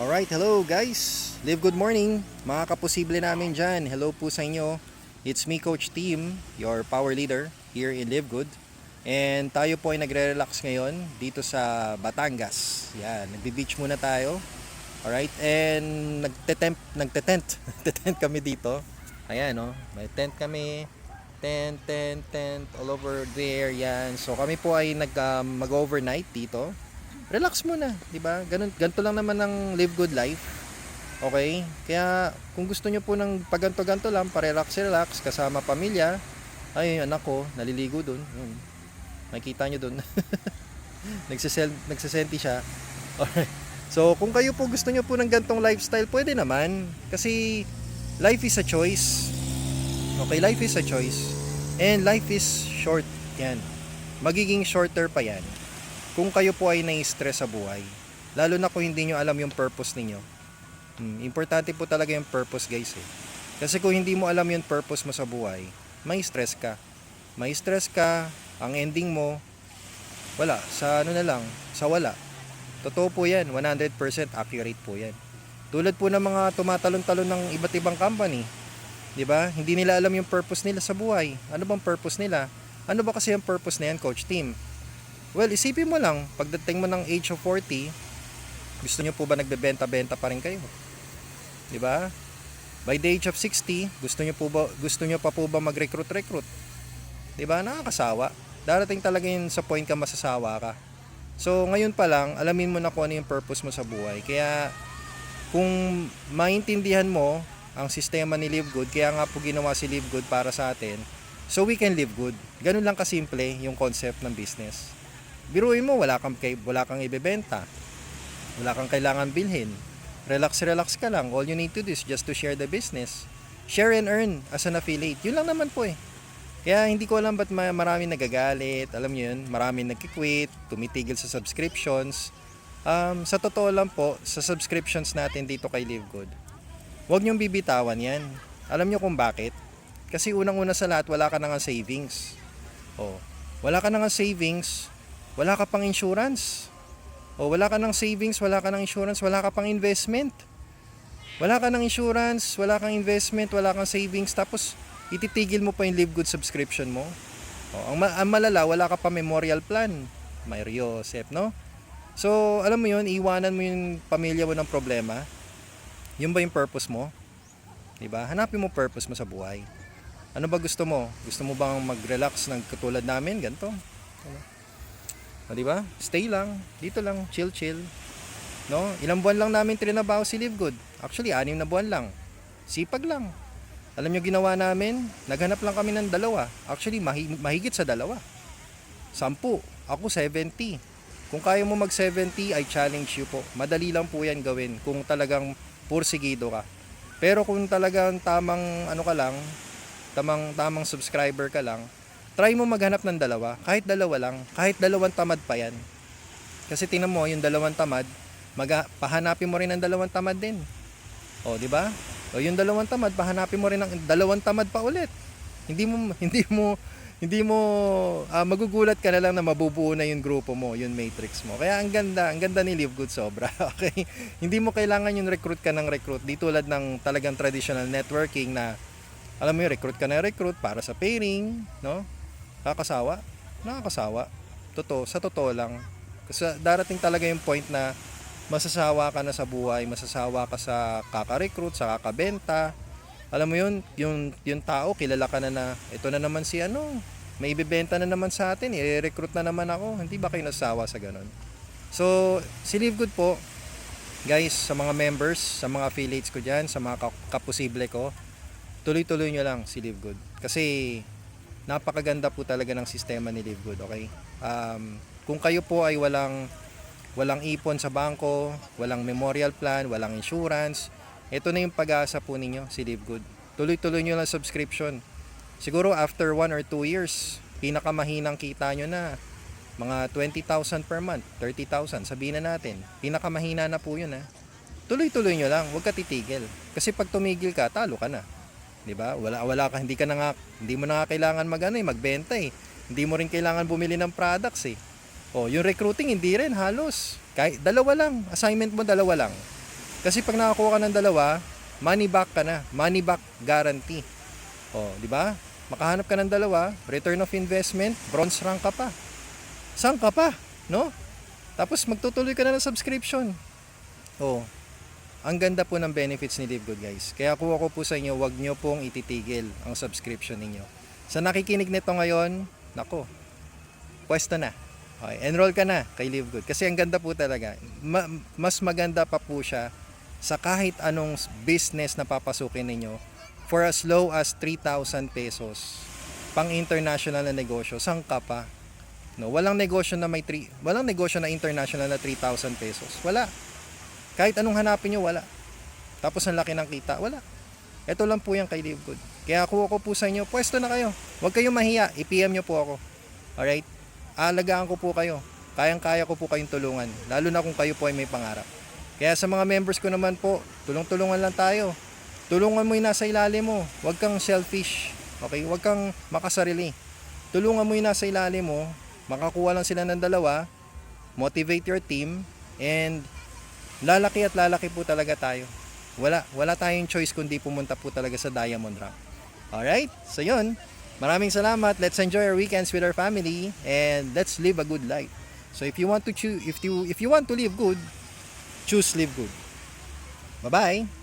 Alright, hello guys. Live good morning. Mga kaposible namin dyan. Hello po sa inyo. It's me, Coach Team, your power leader here in Live Good. And tayo po ay nagre-relax ngayon dito sa Batangas. Yan, nagbe-beach muna tayo. Alright, and nagte-tent, nagte-tent, nagte-tent kami dito. Ayan, no? May tent kami. Tent, tent, tent, all over there. Yan. So kami po ay nag, um, mag-overnight dito relax muna, 'di ba? Ganun ganito lang naman ang live good life. Okay? Kaya kung gusto niyo po ng paganto-ganto lang, pa-relax-relax kasama pamilya, ay anak ko, naliligo doon. Yun. Makikita niyo doon. Nagsisel nagsisenti siya. Alright. So, kung kayo po gusto niyo po ng gantong lifestyle, pwede naman. Kasi life is a choice. Okay, life is a choice. And life is short. Yan. Magiging shorter pa yan kung kayo po ay nai-stress sa buhay, lalo na kung hindi nyo alam yung purpose ninyo. Hmm, importante po talaga yung purpose guys eh. Kasi kung hindi mo alam yung purpose mo sa buhay, may stress ka. May stress ka, ang ending mo, wala, sa ano na lang, sa wala. Totoo po yan, 100% accurate po yan. Tulad po ng mga tumatalon-talon ng iba't ibang company, 'di ba? Hindi nila alam yung purpose nila sa buhay. Ano bang purpose nila? Ano ba kasi yung purpose na yan, coach team? Well, isipin mo lang, pagdating mo ng age of 40, gusto nyo po ba nagbebenta-benta pa rin kayo? 'Di ba? By the age of 60, gusto nyo po ba gusto nyo pa po ba mag-recruit-recruit? 'Di ba? Nakakasawa. Darating talaga yun sa point ka masasawa ka. So, ngayon pa lang, alamin mo na kung ano yung purpose mo sa buhay. Kaya, kung maintindihan mo ang sistema ni Live Good, kaya nga po ginawa si Live Good para sa atin, so we can live good. Ganun lang kasimple yung concept ng business. Biruin mo, wala kang, wala kang ibebenta. Wala kang kailangan bilhin. Relax, relax ka lang. All you need to do is just to share the business. Share and earn as an affiliate. Yun lang naman po eh. Kaya hindi ko alam ba't ma- marami nagagalit. Alam nyo yun, marami nagkikwit, tumitigil sa subscriptions. Um, sa totoo lang po, sa subscriptions natin dito kay Live Good, huwag nyong bibitawan yan. Alam nyo kung bakit? Kasi unang-una sa lahat, wala ka na nga savings. Oh, wala ka na nga savings, wala ka pang insurance. O wala ka ng savings, wala ka ng insurance, wala ka pang investment. Wala ka ng insurance, wala kang investment, wala kang savings, tapos ititigil mo pa yung Live Good subscription mo. O, ang, ma- ang malala, wala ka pa memorial plan. May Riosep, no? So, alam mo yun, iwanan mo yung pamilya mo ng problema. Yun ba yung purpose mo? 'Di ba? Hanapin mo purpose mo sa buhay. Ano ba gusto mo? Gusto mo bang mag-relax ng katulad namin? Ganto. O, di ba? Stay lang. Dito lang. Chill, chill. No? Ilang buwan lang namin trinabaho si Live Good. Actually, anim na buwan lang. Sipag lang. Alam nyo ginawa namin? Naghanap lang kami ng dalawa. Actually, mahi- mahigit sa dalawa. Sampu. Ako 70. Kung kaya mo mag 70, I challenge you po. Madali lang po yan gawin kung talagang pursigido ka. Pero kung talagang tamang ano ka lang, tamang tamang subscriber ka lang, try mo maghanap ng dalawa. Kahit dalawa lang, kahit dalawang tamad pa yan. Kasi tingnan mo, yung dalawang tamad, maga, pahanapin mo rin ang dalawang tamad din. O, di ba? O yung dalawang tamad, pahanapin mo rin ang dalawang tamad pa ulit. Hindi mo hindi mo hindi mo ah, magugulat ka na lang na mabubuo na yung grupo mo, yung matrix mo. Kaya ang ganda, ang ganda ni Live Good sobra. Okay? Hindi mo kailangan yung recruit ka ng recruit. Di tulad ng talagang traditional networking na alam mo yung recruit ka na recruit para sa pairing, no? Nakakasawa? Nakakasawa. Totoo, sa totoo lang. Kasi darating talaga yung point na masasawa ka na sa buhay, masasawa ka sa kaka-recruit, sa kakabenta. Alam mo yun, yung, yung tao, kilala ka na na, ito na naman si ano, may ibibenta na naman sa atin, i-recruit na naman ako. Hindi ba kayo nasawa sa ganun? So, si Live Good po, guys, sa mga members, sa mga affiliates ko dyan, sa mga ka- kaposible ko, tuloy-tuloy nyo lang si Live Good. Kasi, napakaganda po talaga ng sistema ni Live Good, okay? Um, kung kayo po ay walang walang ipon sa bangko, walang memorial plan, walang insurance, ito na yung pag-asa po ninyo, si Live Good. Tuloy-tuloy nyo lang subscription. Siguro after 1 or 2 years, pinakamahinang kita nyo na mga 20,000 per month, 30,000, sabihin na natin. Pinakamahina na po yun ha. Tuloy-tuloy nyo lang, huwag ka titigil. Kasi pag tumigil ka, talo ka na. 'Di ba? Wala wala ka hindi ka na nga, hindi mo na nga kailangan magano eh, magbenta eh. Hindi mo rin kailangan bumili ng products eh. Oh, yung recruiting hindi rin halos. Kahit dalawa lang, assignment mo dalawa lang. Kasi pag nakakuha ka ng dalawa, money back ka na. Money back guarantee. O, di ba? Makahanap ka ng dalawa, return of investment, bronze rank ka pa. Saan ka pa? No? Tapos magtutuloy ka na ng subscription. Oh. Ang ganda po ng benefits ni Live Good guys. Kaya kung ako po sa inyo, wag nyo pong ititigil ang subscription ninyo. Sa nakikinig nito ngayon, nako, pwesto na. Okay, enroll ka na kay Live Good. Kasi ang ganda po talaga. Ma- mas maganda pa po siya sa kahit anong business na papasukin ninyo for as low as 3,000 pesos pang international na negosyo. Saan ka pa? No, walang negosyo na may 3, walang negosyo na international na 3,000 pesos. Wala. Kahit anong hanapin nyo, wala. Tapos ang laki ng kita, wala. Ito lang po yan kay Live Good. Kaya ako ako po sa inyo, pwesto na kayo. Huwag kayong mahiya, i-PM nyo po ako. Alright? Aalagaan ko po kayo. Kayang-kaya ko po kayong tulungan. Lalo na kung kayo po ay may pangarap. Kaya sa mga members ko naman po, tulong-tulungan lang tayo. Tulungan mo yung nasa ilalim mo. Huwag kang selfish. Okay? Huwag kang makasarili. Tulungan mo yung nasa ilalim mo. Makakuha lang sila ng dalawa. Motivate your team. And lalaki at lalaki po talaga tayo. Wala, wala tayong choice kundi pumunta po talaga sa Diamond Rank. Alright? So yun. Maraming salamat. Let's enjoy our weekends with our family and let's live a good life. So if you want to choose if you if you want to live good, choose live good. Bye-bye.